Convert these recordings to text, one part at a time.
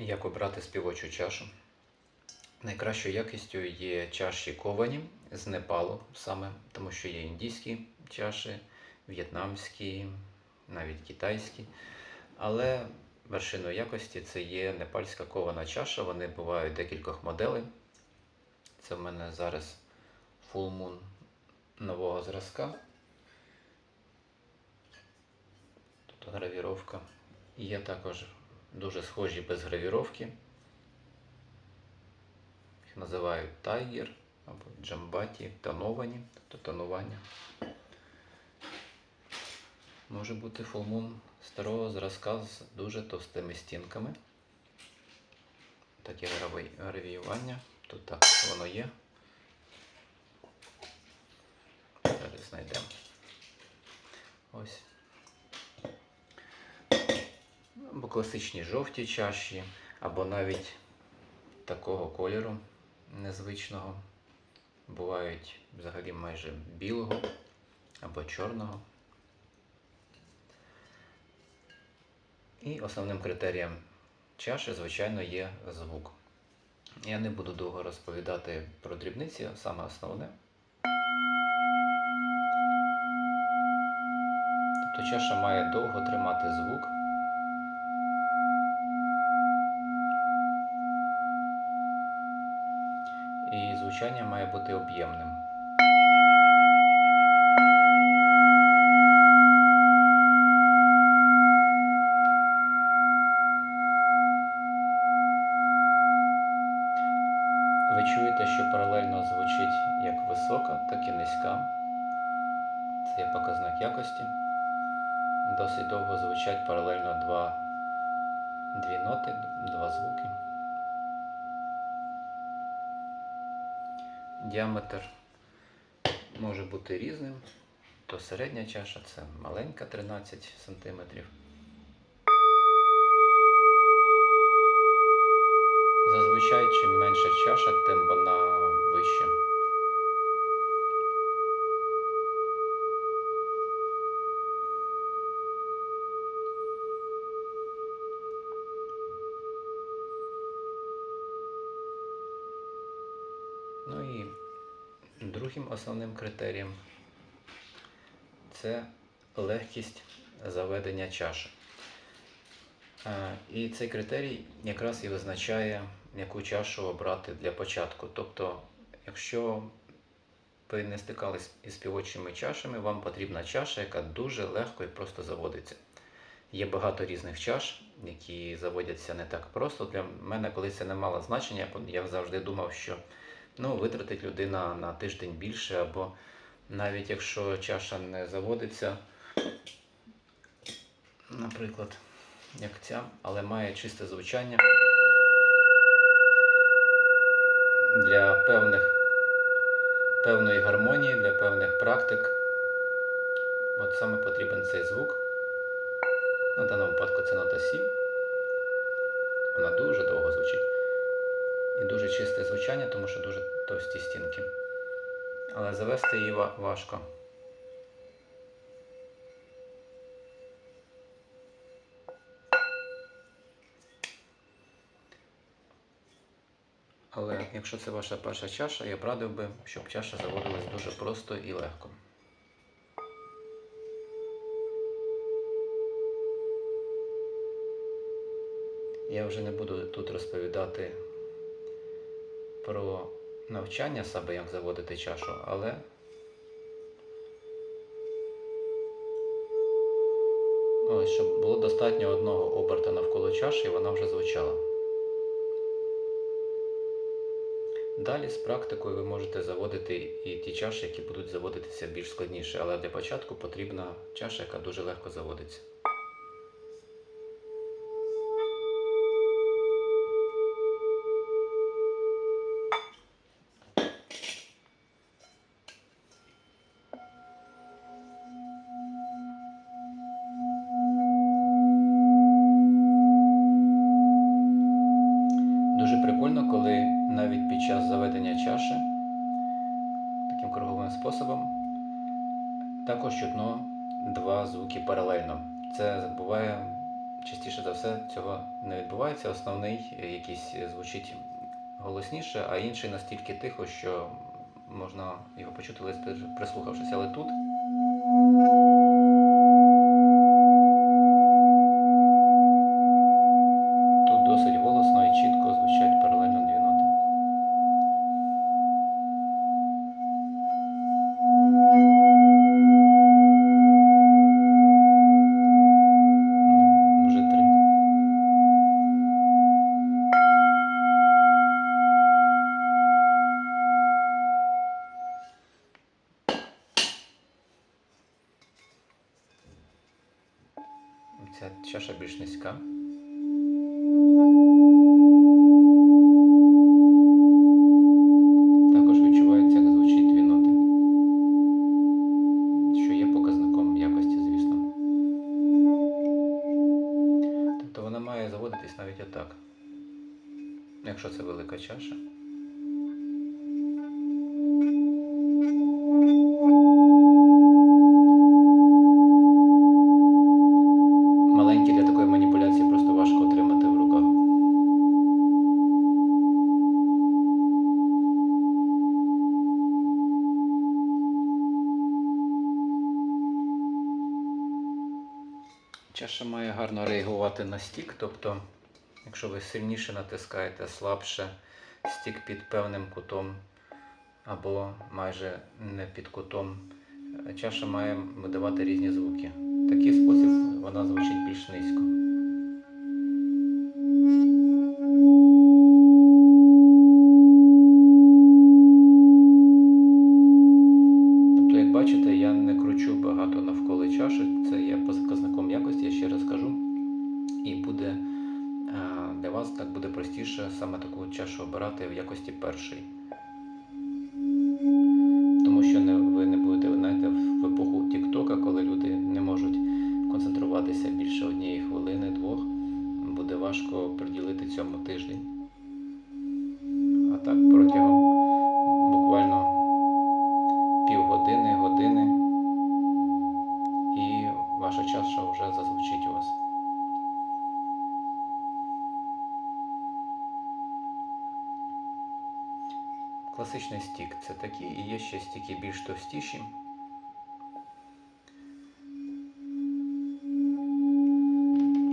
Як обрати співочу чашу? Найкращою якістю є чаші ковані з Непалу саме, тому що є індійські чаші, в'єтнамські, навіть китайські. Але вершиною якості це є непальська кована чаша. Вони бувають декількох моделей. Це в мене зараз Full Moon нового зразка. Тут гравіровка. Є також дуже схожі без гравіровки. Їх називають тайгер або джамбаті, тоновані, тобто тонування. Може бути фулмун старого зразка з дуже товстими стінками. Таке гравіювання. Тут так воно є. Зараз знайдемо. Ось. Або класичні жовті чаші, або навіть такого кольору незвичного. Бувають взагалі майже білого або чорного. І основним критерієм чаші, звичайно, є звук. Я не буду довго розповідати про дрібниці, саме основне. Тобто чаша має довго тримати звук. І звучання має бути об'ємним. Ви чуєте, що паралельно звучить як висока, так і низька. Це є показник якості. Досить довго звучать паралельно два, дві ноти, два звуки. Діаметр може бути різним. То середня чаша це маленька 13 см. Зазвичай, чим менша чаша, тим вона вища. Другим основним критерієм це легкість заведення чаші. Е, І цей критерій якраз і визначає, яку чашу обрати для початку. Тобто, якщо ви не стикались із співочими чашами, вам потрібна чаша, яка дуже легко і просто заводиться. Є багато різних чаш, які заводяться не так просто. Для мене, коли це не мало значення, я завжди думав, що ну, витратить людина на тиждень більше, або навіть якщо чаша не заводиться, наприклад, як ця, але має чисте звучання для певних, певної гармонії, для певних практик. От саме потрібен цей звук. На даному випадку це нота Сі. Вона дуже довго звучить. І дуже чисте звучання, тому що дуже товсті стінки. Але завести її важко. Але якщо це ваша перша чаша, я б радив би, щоб чаша заводилась дуже просто і легко. Я вже не буду тут розповідати про навчання себе, як заводити чашу, але ось, щоб було достатньо одного оберта навколо чаші, і вона вже звучала. Далі з практикою ви можете заводити і ті чаші, які будуть заводитися більш складніше, але для початку потрібна чаша, яка дуже легко заводиться. Також чутно два звуки паралельно. Це буває частіше за все цього не відбувається. Основний е, якийсь е, звучить голосніше, а інший настільки тихо, що можна його почути лише прислухавшись. Але тут Тут Ця чаша більш стік, тобто, якщо ви сильніше натискаєте, слабше, стік під певним кутом або майже не під кутом, е, чаша має видавати різні звуки. В такий спосіб вона звучить більш низько. Тобто, бачите, я не кручу багато навколо чаші, це є показником якості, я ще раз кажу. І буде е, для вас так буде простіше саме таку чашу обирати в якості першої. Класичний стік це такі, і є ще стіки більш товстіші.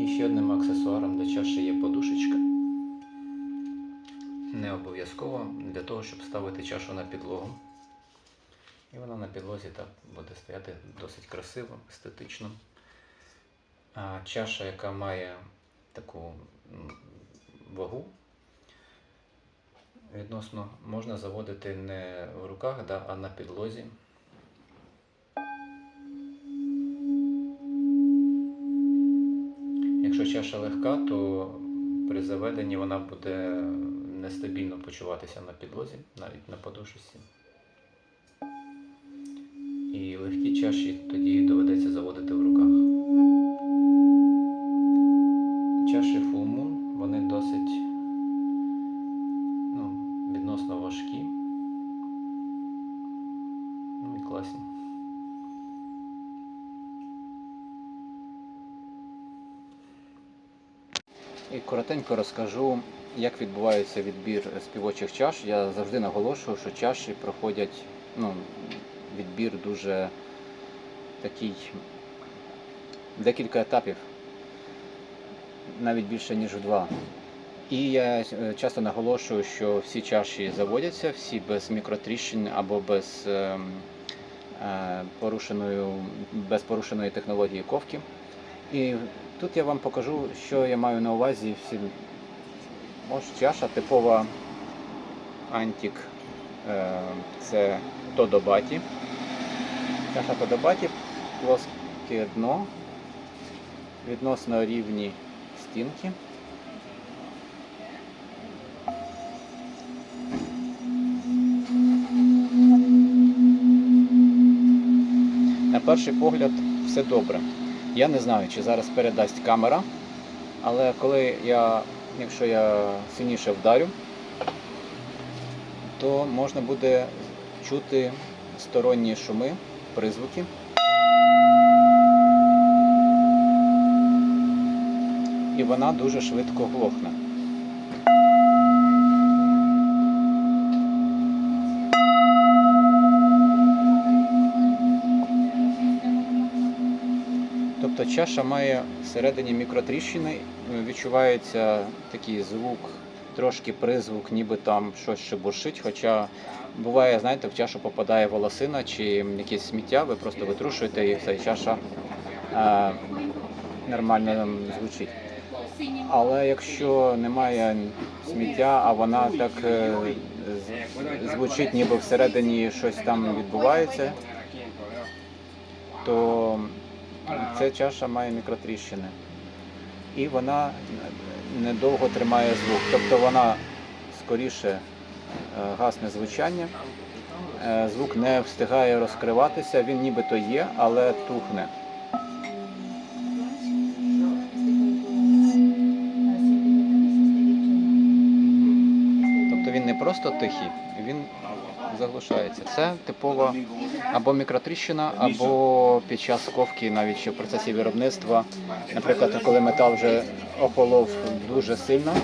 І ще одним аксесуаром до чаші є подушечка. Не обов'язково для того, щоб ставити чашу на підлогу. І вона на підлозі так буде стояти досить красиво, естетично. А чаша, яка має таку вагу, відносно можна заводити не в руках, да, а на підлозі. Якщо чаша легка, то при заведенні вона буде нестабільно почуватися на підлозі, навіть на подушці. І легкі чаші тоді доведеться заводити в руках. Чаші Full Moon, вони досить відносно важкі. Ну і класні. І коротенько розкажу, як відбувається відбір співочих чаш. Я завжди наголошую, що чаші проходять ну, відбір дуже такий декілька етапів, навіть більше, ніж два. І я е, часто наголошую, що всі чаші заводяться, всі без мікротріщин або без, ем, е, порушеної, без порушеної технології ковки. І тут я вам покажу, що я маю на увазі. Всі... Ось чаша типова антик. Е, Це Тодобаті. Чаша Тодобаті, плоске дно, відносно рівні стінки. Перший погляд все добре. Я не знаю, чи зараз передасть камера, але коли я, якщо я сильніше вдарю, то можна буде чути сторонні шуми, призвуки. і вона дуже швидко глохне. Тобто чаша має всередині мікротріщини, е, відчувається такий звук, трошки призвук, ніби там щось шебуршить. Хоча буває, знаєте, в чашу попадає волосина чи якесь сміття, ви просто витрушуєте і все, чаша е, нормально звучить. Але якщо немає сміття, а вона так е, звучить, ніби всередині щось там відбувається, то ця чаша має мікротріщини. І вона недовго тримає звук. Тобто вона скоріше е, гасне звучання, е, звук не встигає розкриватися, він нібито є, але тухне. Тобто він не просто тихий, він заглушається. Це типова або мікротріщина, або під час ковки, навіть ще в процесі виробництва. Наприклад, коли метал вже охолов дуже сильно,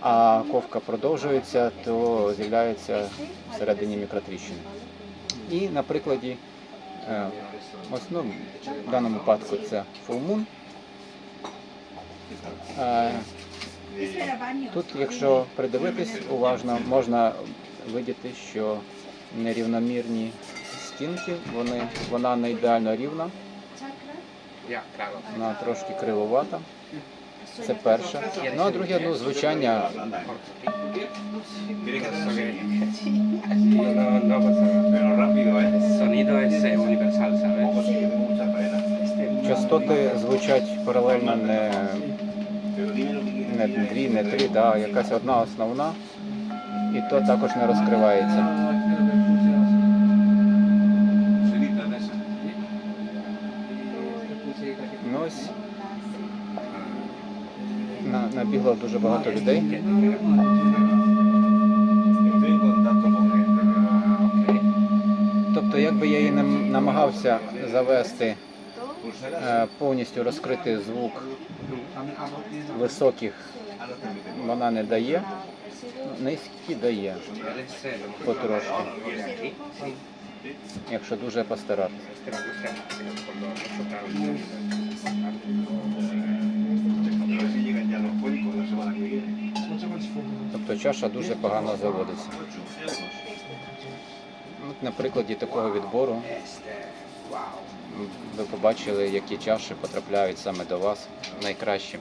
а ковка продовжується, то з'являються всередині мікротріщини. І на прикладі, е, ось, ну, в даному випадку це Moon. Е, Тут, якщо придивитись уважно, можна видіти, що нерівномірні стінки, вони, вона не ідеально рівна, вона трошки кривовата. Це перше. Ну а друге, ну, звучання частоти звучать паралельно не, не дві, не три, да, якась одна основна, і то також не розкривається. Ну ось на, набігло дуже багато людей. Тобто, якби я її нам- намагався завести, е, повністю розкрити звук високих, вона не дає, низькі дає потрошки, якщо дуже постаратися. Тобто чаша дуже погано заводиться. От на прикладі такого відбору ви побачили, які чаші потрапляють саме до вас найкращі.